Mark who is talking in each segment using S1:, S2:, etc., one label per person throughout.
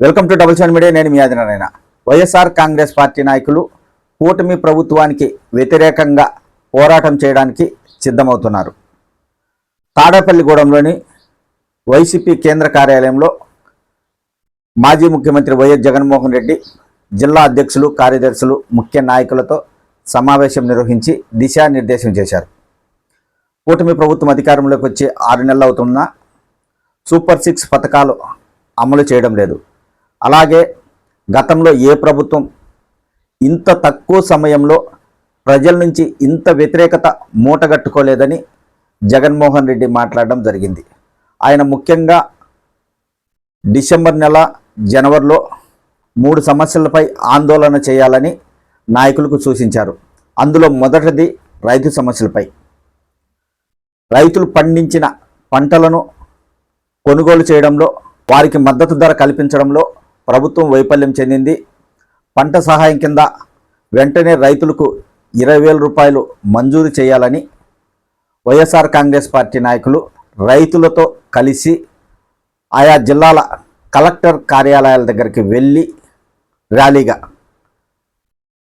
S1: Welcome to double seven media నేను మీ Adinarayana YSR Congress party నాయకులు కూటమి ప్రభుత్వానికి వ్యతిరేకంగా పోరాటం చేయడానికి సిద్ధమవుతున్నారు. తాడేపల్లిగూడెంలోని వైసీపీ కేంద్ర కార్యాలయంలో మాజీ ముఖ్యమంత్రి వైఎస్ జగన్మోహన్ రెడ్డి జిల్లా అధ్యక్షులు కార్యదర్శులు ముఖ్య నాయకులతో సమావేశం నిర్వహించి దిశానిర్దేశం చేశారు. కూటమి ప్రభుత్వం అధికారంలోకి వచ్చి ఆరు నెలలు అవుతున్నా సూపర్ సిక్స్ పథకాలు అమలు చేయడం లేదు. అలాగే గతంలో ఏ ప్రభుత్వం ఇంత తక్కువ సమయంలో ప్రజల నుంచి ఇంత వ్యతిరేకత మూటగట్టుకోలేదని జగన్మోహన్ రెడ్డి మాట్లాడడం జరిగింది. ఆయన ముఖ్యంగా డిసెంబర్ నెల జనవరిలో మూడు సమస్యలపై ఆందోళన చేయాలని నాయకులకు సూచించారు. అందులో మొదటిది రైతు సమస్యలపై. రైతులు పండించిన పంటలను కొనుగోలు చేయడంలో వారికి మద్దతు ధర కల్పించడంలో ప్రభుత్వం వైఫల్యం చెందింది. పంట సహాయం కింద వెంటనే రైతులకు ఇరవై వేల రూపాయలు మంజూరు చేయాలని వైఎస్ఆర్ కాంగ్రెస్ పార్టీ నాయకులు రైతులతో కలిసి ఆయా జిల్లాల కలెక్టర్ కార్యాలయాల దగ్గరికి వెళ్ళి ర్యాలీగా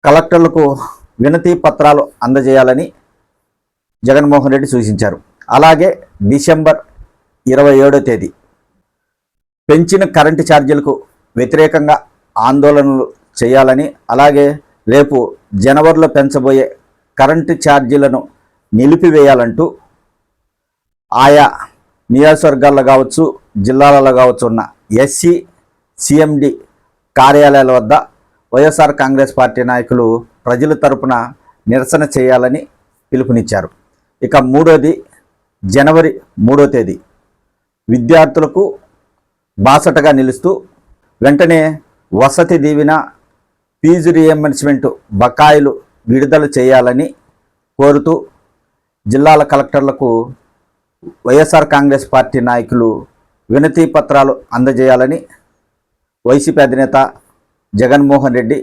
S1: కలెక్టర్లకు వినతి పత్రాలు అందజేయాలని జగన్మోహన్ రెడ్డి సూచించారు. అలాగే డిసెంబర్ ఇరవై ఏడో తేదీ పెంచిన కరెంటు ఛార్జీలకు వ్యతిరేకంగా ఆందోళనలు చేయాలని అలాగే రేపు జనవరిలో పెంచబోయే కరెంటు ఛార్జీలను నిలిపివేయాలంటూ ఆయా నియోజకవర్గాల్లో కావచ్చు జిల్లాలలో కావచ్చు ఉన్న ఎస్సీ సిఎండి కార్యాలయాల వద్ద వైఎస్ఆర్ కాంగ్రెస్ పార్టీ నాయకులు ప్రజల తరపున నిరసన చేయాలని పిలుపునిచ్చారు. ఇక మూడోది జనవరి మూడో తేదీ విద్యార్థులకు బాసటగా నిలుస్తూ వెంటనే వసతి దీవెన ఫీజు రియంబర్స్మెంట్ బకాయిలు విడుదల చేయాలని కోరుతూ జిల్లాల కలెక్టర్లకు వైఎస్ఆర్ కాంగ్రెస్ పార్టీ నాయకులు వినతి పత్రాలు అందజేయాలని వైసీపీ అధినేత జగన్మోహన్ రెడ్డి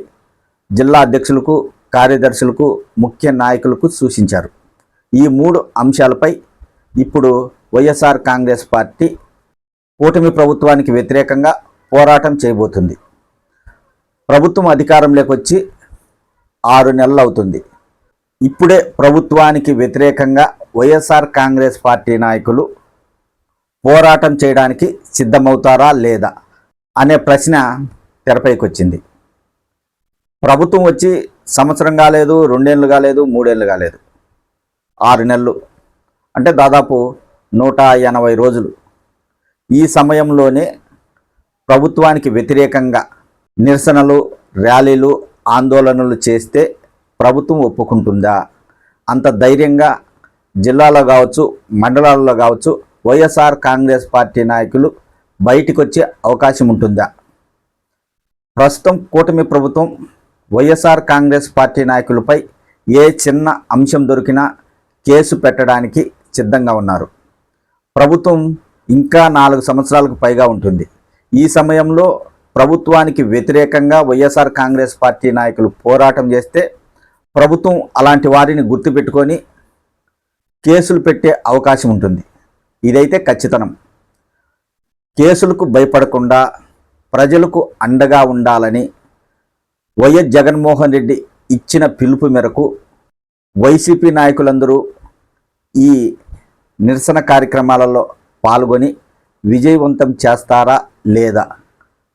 S1: జిల్లా అధ్యక్షులకు కార్యదర్శులకు ముఖ్య నాయకులకు సూచించారు. ఈ మూడు అంశాలపై ఇప్పుడు వైఎస్ఆర్ కాంగ్రెస్ పార్టీ కూటమి ప్రభుత్వానికి వ్యతిరేకంగా పోరాటం చేయబోతుంది. ప్రభుత్వం అధికారంలోకి వచ్చి ఆరు నెలలు అవుతుంది. ఇప్పుడే ప్రభుత్వానికి వ్యతిరేకంగా వైఎస్ఆర్ కాంగ్రెస్ పార్టీ నాయకులు పోరాటం చేయడానికి సిద్ధమవుతారా లేదా అనే ప్రశ్న తెరపైకి వచ్చింది ప్రభుత్వం వచ్చి సంవత్సరం కాలేదు రెండేళ్ళు కాలేదు మూడేళ్ళు కాలేదు. ఆరు నెలలు. అంటే దాదాపు నూట ఎనభై రోజులు. ఈ సమయంలోనే ప్రభుత్వానికి వ్యతిరేకంగా నిరసనలు ర్యాలీలు ఆందోళనలు చేస్తే ప్రభుత్వం ఒప్పుకుంటుందా? అంత ధైర్యంగా జిల్లాలో కావచ్చు మండలాల్లో కావచ్చు వైఎస్ఆర్ కాంగ్రెస్ పార్టీ నాయకులు బయటికి వచ్చే అవకాశం ఉంటుందా? ప్రస్తుతం కూటమి ప్రభుత్వం వైఎస్ఆర్ కాంగ్రెస్ పార్టీ నాయకులపై ఏ చిన్న అంశం దొరికినా కేసు పెట్టడానికి సిద్ధంగా ఉన్నారు. ప్రభుత్వం ఇంకా నాలుగు సంవత్సరాలకు పైగా ఉంటుంది. ఈ సమయంలో ప్రభుత్వానికి వ్యతిరేకంగా వైఎస్ఆర్ కాంగ్రెస్ పార్టీ నాయకులు పోరాటం చేస్తే ప్రభుత్వం అలాంటి వారిని గుర్తుపెట్టుకొని కేసులు పెట్టే అవకాశం ఉంటుంది. ఇదైతే ఖచ్చితనం. కేసులకు భయపడకుండా ప్రజలకు అండగా ఉండాలని వైఎస్ జగన్మోహన్ రెడ్డి ఇచ్చిన పిలుపు మేరకు వైసీపీ నాయకులందరూ ఈ నిరసన కార్యక్రమాలలో పాల్గొని విజయవంతం చేస్తారా లేదా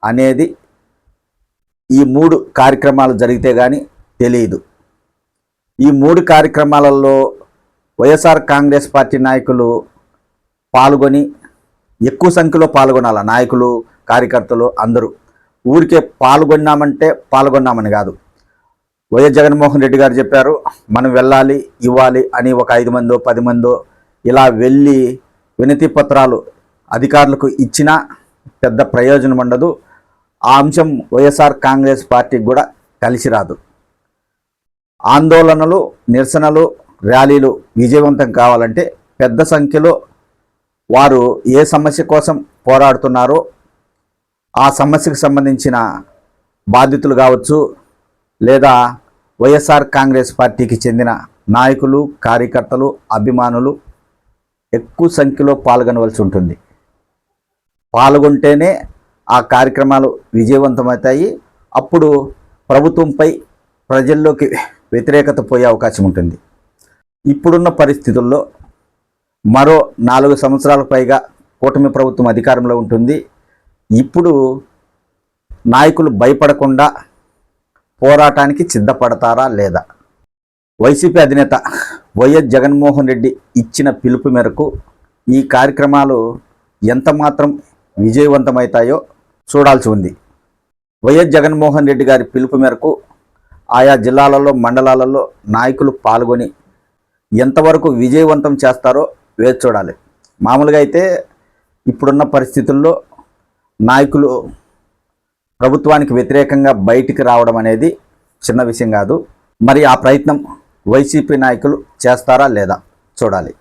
S1: అనేది ఈ మూడు కార్యక్రమాలు జరిగితే కానీ తెలియదు ఈ మూడు కార్యక్రమాలలో వైఎస్ఆర్ కాంగ్రెస్ పార్టీ నాయకులు పాల్గొని ఎక్కువ సంఖ్యలో పాల్గొనాల నాయకులు కార్యకర్తలు అందరూ. ఊరికే పాల్గొన్నామంటే పాల్గొన్నామని కాదు. వైఎస్ జగన్మోహన్ రెడ్డి గారు చెప్పారు మనం వెళ్ళాలి ఇవ్వాలి అని ఒక ఐదు మందో పది మందో ఇలా వెళ్ళి వినతి పత్రాలు అధికారులకు ఇచ్చినా పెద్ద ప్రయోజనం ఉండదు. ఆ అంశం వైఎస్ఆర్ కాంగ్రెస్ పార్టీకి కూడా కలిసి రాదు. ఆందోళనలు నిరసనలు ర్యాలీలు విజయవంతం కావాలంటే పెద్ద సంఖ్యలో వారు ఏ సమస్య కోసం పోరాడుతున్నారో ఆ సమస్యకు సంబంధించిన బాధితులు కావచ్చు లేదా వైఎస్ఆర్ కాంగ్రెస్ పార్టీకి చెందిన నాయకులు కార్యకర్తలు అభిమానులు ఎక్కువ సంఖ్యలో పాల్గొనవలసి ఉంటుంది. పాల్గొంటేనే ఆ కార్యక్రమాలు విజయవంతమవుతాయి. అప్పుడు ప్రభుత్వంపై ప్రజల్లోకి వ్యతిరేకత పోయే అవకాశం ఉంటుంది. ఇప్పుడున్న పరిస్థితుల్లో మరో నాలుగు సంవత్సరాలకు పైగా కూటమి ప్రభుత్వం అధికారంలో ఉంటుంది. ఇప్పుడు నాయకులు భయపడకుండా పోరాటానికి సిద్ధపడతారా లేదా? వైసీపీ అధినేత వైఎస్ జగన్మోహన్ రెడ్డి ఇచ్చిన పిలుపు మేరకు ఈ కార్యక్రమాలు ఎంత మాత్రం విజయవంతమవుతాయో చూడాల్సి ఉంది. వైఎస్ జగన్మోహన్ రెడ్డి గారి పిలుపు మేరకు ఆయా జిల్లాలలో మండలాలలో నాయకులు పాల్గొని ఎంతవరకు విజయవంతం చేస్తారో వేచి చూడాలి. మామూలుగా అయితే ఇప్పుడున్న పరిస్థితుల్లో నాయకులు ప్రభుత్వానికి వ్యతిరేకంగా బయటికి రావడం అనేది చిన్న విషయం కాదు. మరి ఆ ప్రయత్నం వైసీపీ నాయకులు చేస్తారా లేదా చూడాలి.